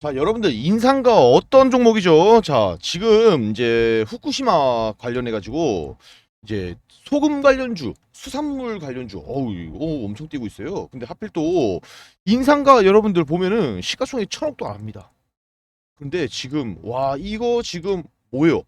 자, 여러분들 인상가 어떤 종목이죠? 자, 지금 이제 후쿠시마 관련해 가지고 이제 소금 관련주, 수산물 관련주, 어우, 이거 엄청 뛰고 있어요. 근데 하필 또 인상가 여러분들 보면은 시가총액 천억도 안 합니다. 근데 지금 와, 이거 지금 뭐예요?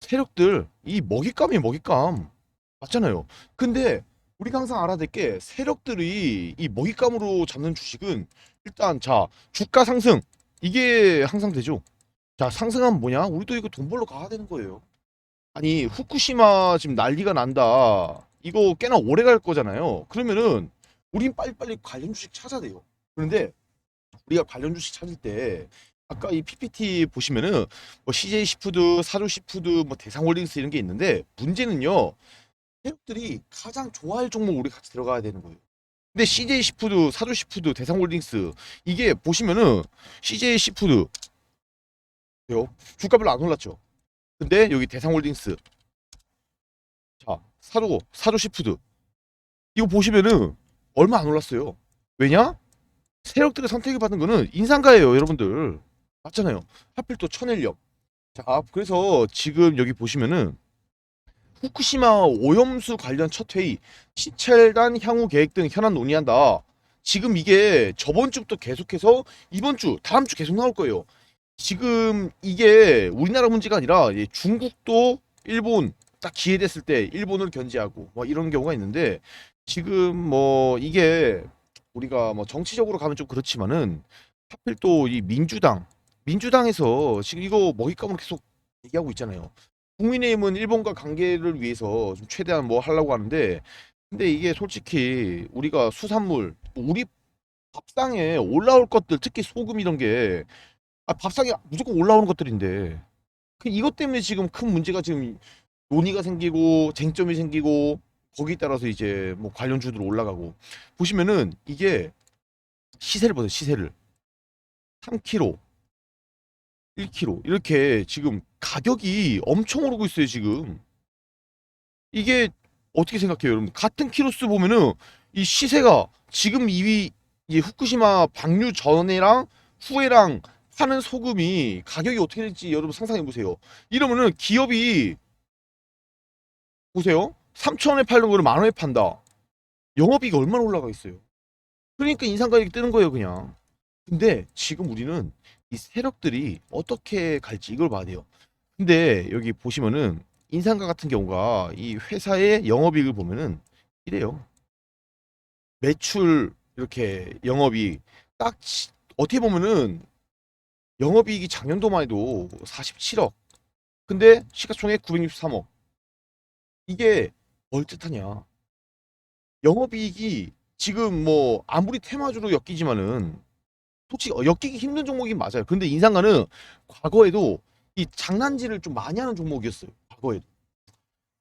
세력들 이 먹잇감이 먹잇감 맞잖아요. 근데 우리가 항상 알아야 될 게 세력들이 이 먹잇감으로 잡는 주식은 일단 자 주가 상승 이게 항상 되죠. 자 상승하면 뭐냐? 우리도 이거 돈 벌러 가야 되는 거예요. 아니 후쿠시마 지금 난리가 난다. 이거 꽤나 오래 갈 거잖아요. 그러면은 우린 빨리빨리 관련 주식 찾아야 돼요. 그런데 우리가 관련 주식 찾을 때 아까 이 PPT 보시면은 뭐 CJ 시푸드, 사조 시푸드, 뭐 대상홀딩스 이런 게 있는데 문제는요. 세력들이 가장 좋아할 종목 우리 같이 들어가야 되는 거예요. 근데 CJ 시푸드, 사조 시푸드, 대상홀딩스 이게 보시면은 CJ 시푸드 요 주가 별로 안 올랐죠. 근데 여기 대상홀딩스 자 사조 사조 시푸드 이거 보시면은 얼마 안 올랐어요. 왜냐? 세력들의 선택을 받은 거는 인상가예요, 여러분들. 맞잖아요. 하필 또 천연력. 자, 그래서 지금 여기 보시면은 후쿠시마 오염수 관련 첫 회의, 시찰단 향후 계획 등 현안 논의한다. 지금 이게 저번 주부터 계속해서 이번 주, 다음 주 계속 나올 거예요. 지금 이게 우리나라 문제가 아니라 이 중국도 일본 딱 기회 됐을 때 일본을 견제하고 뭐 이런 경우가 있는데 지금 뭐 이게 우리가 뭐 정치적으로 가면 좀 그렇지만은 하필 또 이 민주당 민주당에서 지금 이거 먹잇감으로 계속 얘기하고 있잖아요. 국민의힘은 일본과 관계를 위해서 좀 최대한 뭐 하려고 하는데 근데 이게 솔직히 우리가 수산물 우리 밥상에 올라올 것들 특히 소금 이런 게 아, 밥상에 무조건 올라오는 것들인데 그 이것 때문에 지금 큰 문제가 지금 논의가 생기고 쟁점이 생기고 거기에 따라서 이제 뭐 관련주들 올라가고. 보시면은 이게 시세를 보세요 시세를. 3kg 1kg 이렇게 지금 가격이 엄청 오르고 있어요 지금. 이게 어떻게 생각해요 여러분? 같은 키로수 보면은 이 시세가 지금 이이 후쿠시마 방류 전에랑 후에랑 파는 소금이 가격이 어떻게 될지 여러분 상상해 보세요. 이러면은 기업이 보세요. 3천원에 팔는 거를 만 원에 판다. 영업이익이 얼마나 올라가 있어요. 그러니까 인상 가격이 뜨는 거예요 그냥. 근데 지금 우리는 이 세력들이 어떻게 갈지 이걸 봐야 돼요. 근데 여기 보시면은 인상가 같은 경우가 이 회사의 영업이익을 보면은 이래요. 매출 이렇게 영업이 딱 지- 어떻게 보면은 영업이익이 작년도만 해도 47억. 근데 시가총액 963억. 이게 뭘 뜻하냐? 영업이익이 지금 뭐 아무리 테마주로 엮이지만은 솔직히 어, 엮이기 힘든 종목이 맞아요. 근데 인상가는 과거에도 이 장난질을 좀 많이 하는 종목이었어요. 과거에도.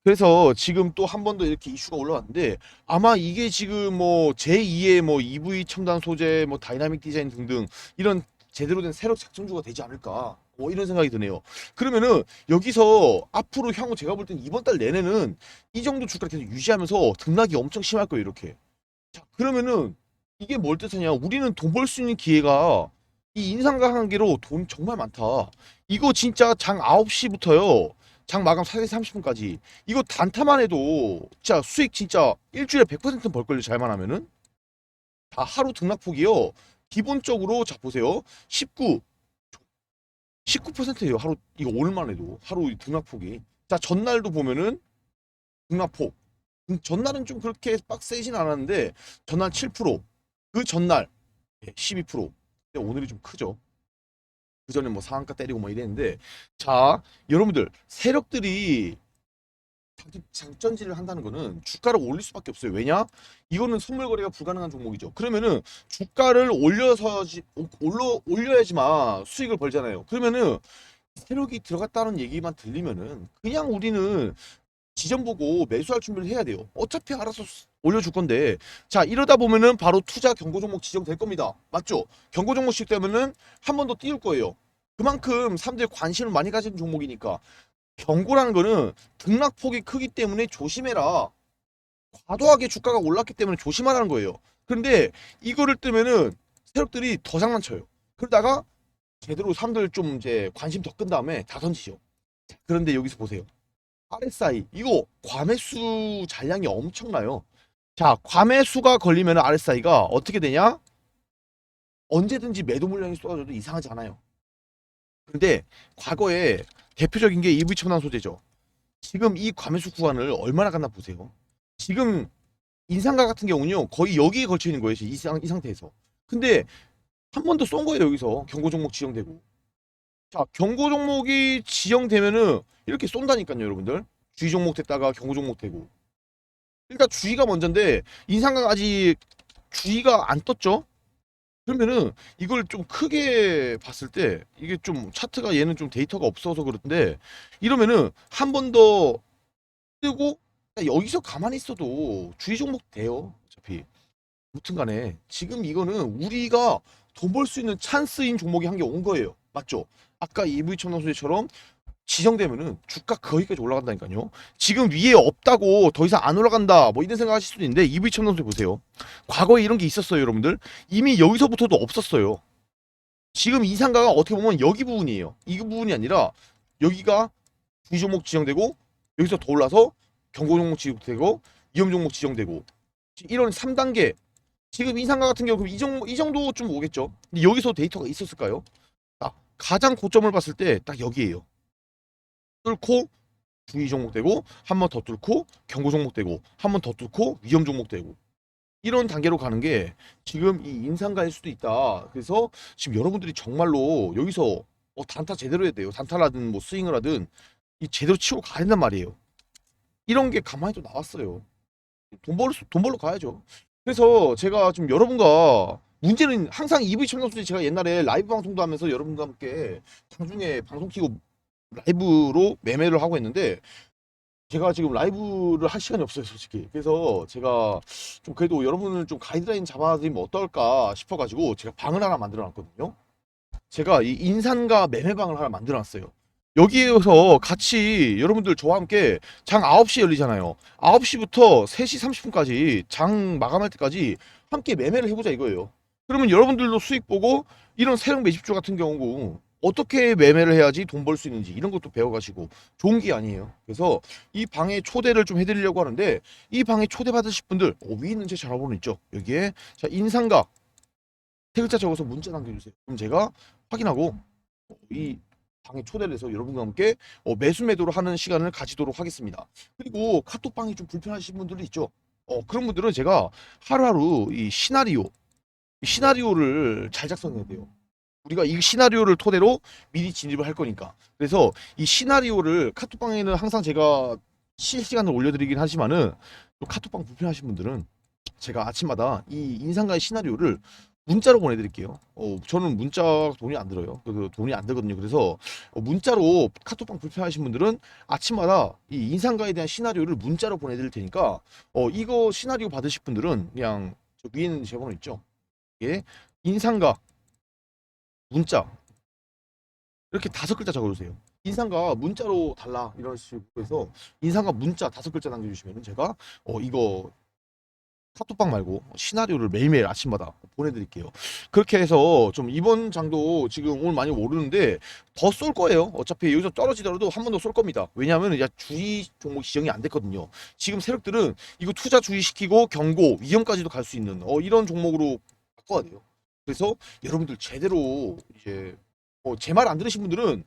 그래서 지금 또 한 번 더 이렇게 이슈가 올라왔는데 아마 이게 지금 뭐 제2의 뭐 EV 첨단 소재, 뭐 다이나믹 디자인 등등 이런 제대로 된 새로 작전주가 되지 않을까. 뭐 이런 생각이 드네요. 그러면은 여기서 앞으로 향후 제가 볼 땐 이번 달 내내는 이 정도 주가를 계속 유지하면서 등락이 엄청 심할 거예요, 이렇게. 자, 그러면은 이게 뭘 뜻하냐? 우리는 돈 벌 수 있는 기회가 이 인상가 관계로 돈 정말 많다. 이거 진짜 장 9시부터요. 장 마감 4시 30분까지. 이거 단타만 해도 진짜 수익 진짜 일주일에 100%는 벌걸요. 잘만 하면은. 다 하루 등락폭이요. 기본적으로 자 보세요. 19 19%예요. 하루 이거 오늘만 해도 하루 등락폭이. 자, 전날도 보면은 등락폭. 음, 전날은 좀 그렇게 빡세진 않았는데 전날 7%, 그 전날 12%. 근데 오늘이 좀 크죠. 그 전에 뭐 상한가 때리고 뭐 이랬는데 자 여러분들 세력들이 장전지를 한다는 거는 주가를 올릴 수밖에 없어요. 왜냐? 이거는 선물 거래가 불가능한 종목이죠. 그러면은 주가를 올려서 올려 올려야지만 수익을 벌잖아요. 그러면은 세력이 들어갔다는 얘기만 들리면은 그냥 우리는 지점 보고 매수할 준비를 해야 돼요. 어차피 알아서 수- 올려줄 건데 자 이러다 보면은 바로 투자 경고 종목 지정될 겁니다. 맞죠? 경고 종목씩 되면은 한 번 더 띄울 거예요. 그만큼 사람들이 관심을 많이 가진 종목이니까 경고라는 거는 등락폭이 크기 때문에 조심해라. 과도하게 주가가 올랐기 때문에 조심하라는 거예요. 그런데 이거를 뜨면은 세력들이 더 장난쳐요. 그러다가 제대로 사람들 좀 이제 관심 더 끈 다음에 다 던지죠. 자, 그런데 여기서 보세요. RSI 이거 과매수 잔량이 엄청나요. 자, 과매수가 걸리면 RSI가 어떻게 되냐? 언제든지 매도 물량이 쏟아져도 이상하지 않아요. 근데 과거에 대표적인 게 EV 첨단 소재죠. 지금 이 과매수 구간을 얼마나 갔나 보세요. 지금 인상가 같은 경우는요 거의 여기에 걸쳐 있는 거예요. 이, 상, 이 상태에서. 근데 한 번 더 쏜 거예요 여기서 경고 종목 지정되고. 자 경고 종목이 지정되면은 이렇게 쏜다니까요 여러분들. 주의 종목 됐다가 경고 종목 되고. 일단 주의가 먼저인데 인상가 아직 주의가 안 떴죠. 그러면은 이걸 좀 크게 봤을 때 이게 좀 차트가 얘는 좀 데이터가 없어서 그런데 이러면은 한 번 더 뜨고 여기서 가만히 있어도 주의 종목 돼요 어차피 무튼 간에 지금 이거는 우리가 돈 벌 수 있는 찬스인 종목이 한 개 온 거예요 맞죠 아까 EV 첨단 소재처럼 지정되면은 주가 거기까지 올라간다니까요. 지금 위에 없다고 더 이상 안 올라간다 뭐 이런 생각 하실 수도 있는데 EV 첨단 소재 보세요. 과거에 이런 게 있었어요 여러분들. 이미 여기서부터도 없었어요. 지금 이 상가가 어떻게 보면 여기 부분이에요. 이 부분이 아니라 여기가 주의 종목 지정되고 여기서 더 올라서 경고 종목 지정되고 위험 종목 지정되고 이런 3단계. 지금 이 상가 같은 경우 이 정도 이 정도쯤 오겠죠. 근데 여기서 데이터가 있었을까요? 딱 가장 고점을 봤을 때 딱 여기에요. 뚫고 주의 종목 되고 한 번 더 뚫고 경고 종목 되고 한 번 더 뚫고 위험 종목 되고 이런 단계로 가는 게 지금 이 인상가일 수도 있다. 그래서 지금 여러분들이 정말로 여기서 어, 단타 제대로 해야 돼요. 단타라든 뭐 스윙을 하든 이 제대로 치고 가야 된단 말이에요. 이런 게 가만히 또 나왔어요. 돈 벌, 돈 벌러 가야죠. 그래서 제가 좀 여러분과 문제는 항상 첨단 소재 제가 옛날에 라이브 방송도 하면서 여러분과 함께 장중에 방송 키고 라이브로 매매를 하고 했는데 제가 지금 라이브를 할 시간이 없어요 솔직히 그래서 제가 좀 그래도 여러분을 좀 가이드라인 잡아드리면 어떨까 싶어가지고 제가 방을 하나 만들어 놨거든요 제가 이 인산가 매매방을 하나 만들어 놨어요 여기에서 같이 여러분들 저와 함께 장 9시에 열리잖아요. 9시부터 3시 30분까지 장 마감할 때까지 함께 매매를 해보자 이거예요. 그러면 여러분들도 수익 보고 이런 세력 매집주 같은 경우 어떻게 매매를 해야지 돈 벌 수 있는지 이런 것도 배워가시고 좋은 게 아니에요. 그래서 이 방에 초대를 좀 해드리려고 하는데 이 방에 초대 받으실 분들 어, 위에 있는 제 전화번호 있죠. 여기에 자 인상가 세 글자 적어서 문자 남겨주세요. 그럼 제가 확인하고 어, 이 방에 초대를 해서 여러분과 함께 어, 매수 매도를 하는 시간을 가지도록 하겠습니다. 그리고 카톡방이 좀 불편하신 분들이 있죠. 어, 그런 분들은 제가 하루하루 이 시나리오, 이 시나리오를 잘 작성해야 돼요. 우리가 이 시나리오를 토대로 미리 진입을 할 거니까. 그래서 이 시나리오를 카톡방에는 항상 제가 실시간으로 올려드리긴 하지만은 또 카톡방 불편하신 분들은 제가 아침마다 이 인상가의 시나리오를 문자로 보내드릴게요. 어, 저는 문자 돈이 안 들어요. 그 돈이 안 들거든요. 그래서 어, 문자로 카톡방 불편하신 분들은 아침마다 이 인상가에 대한 시나리오를 문자로 보내드릴 테니까 어, 이거 시나리오 받으실 분들은 그냥 저 위에 있는 제 번호 있죠. 이게 인상가 문자 이렇게 다섯 글자 적어주세요. 인상가 문자로 달라 이런 식으로 해서 인상가 문자 다섯 글자 남겨주시면 제가 어, 이거 카톡방 말고 시나리오를 매일매일 아침마다 보내드릴게요. 그렇게 해서 좀 이번 장도 지금 오늘 많이 오르는데 더 쏠 거예요. 어차피 여기서 떨어지더라도 한 번 더 쏠 겁니다. 왜냐하면 이제 주의 종목 지정이 안 됐거든요. 지금 세력들은 이거 투자 주의시키고 경고, 위험까지도 갈 수 있는 어, 이런 종목으로 바꿔야 돼요. 그래서 여러분들 제대로 이제 어, 제 말 안 들으신 분들은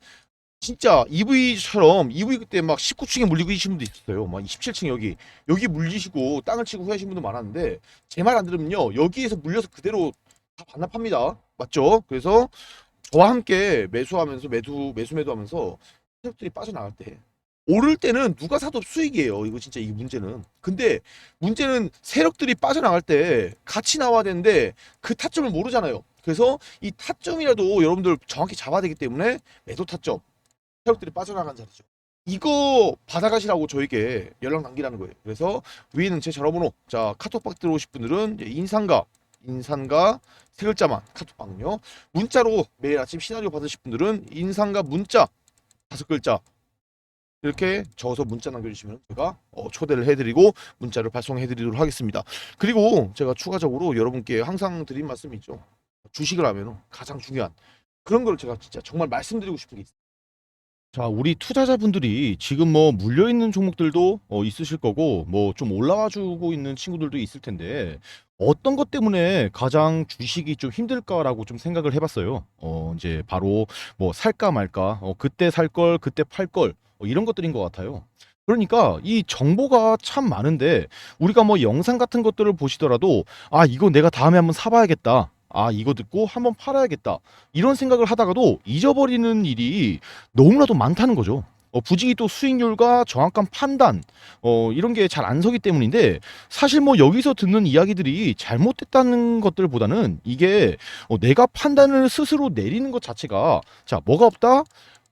진짜 EV처럼 EV 그때 막 19층에 물리고 계신 분도 있었어요. 막 27층 여기 여기 물리시고 땅을 치고 후회하신 분도 많았는데 제 말 안 들으면요 여기에서 물려서 그대로 다 반납합니다. 맞죠? 그래서 저와 함께 매수하면서 매수 매수 매도하면서 세력들이 빠져나갈 때 오를 때는 누가 사도 수익이에요. 이거 진짜 이 문제는. 근데 문제는 세력들이 빠져나갈 때 같이 나와야 되는데 그 타점을 모르잖아요. 그래서 이 타점이라도 여러분들 정확히 잡아야 되기 때문에 매도 타점 세력들이 빠져나간 자리죠. 이거 받아가시라고 저에게 연락 남기라는 거예요. 그래서 위에는 제 전화번호. 자 카톡방 들어오실 분들은 인상가, 인상가 세 글자만 카톡방요. 문자로 매일 아침 시나리오 받으실 분들은 인상가 문자 다섯 글자 이렇게 적어서 문자 남겨주시면 제가 어, 초대를 해드리고 문자를 발송해드리도록 하겠습니다. 그리고 제가 추가적으로 여러분께 항상 드린 말씀이 있죠. 주식을 하면 가장 중요한 그런 걸 제가 진짜 정말 말씀드리고 싶은 게 있어요. 자, 우리 투자자분들이 지금 뭐 물려 있는 종목들도 어, 있으실 거고 뭐 좀 올라와 주고 있는 친구들도 있을 텐데 어떤 것 때문에 가장 주식이 좀 힘들까라고 좀 생각을 해봤어요. 어, 이제 바로 뭐 살까 말까, 어, 그때 살 걸, 그때 팔 걸, 어, 이런 것들인 것 같아요. 그러니까 이 정보가 참 많은데 우리가 뭐 영상 같은 것들을 보시더라도 아, 이거 내가 다음에 한번 사봐야겠다. 아, 이거 듣고 한번 팔아야겠다. 이런 생각을 하다가도 잊어버리는 일이 너무나도 많다는 거죠. 어, 부지기 또 수익률과 정확한 판단, 어, 이런 게 잘 안 서기 때문인데 사실 뭐 여기서 듣는 이야기들이 잘못됐다는 것들보다는 이게 어, 내가 판단을 스스로 내리는 것 자체가 자, 뭐가 없다?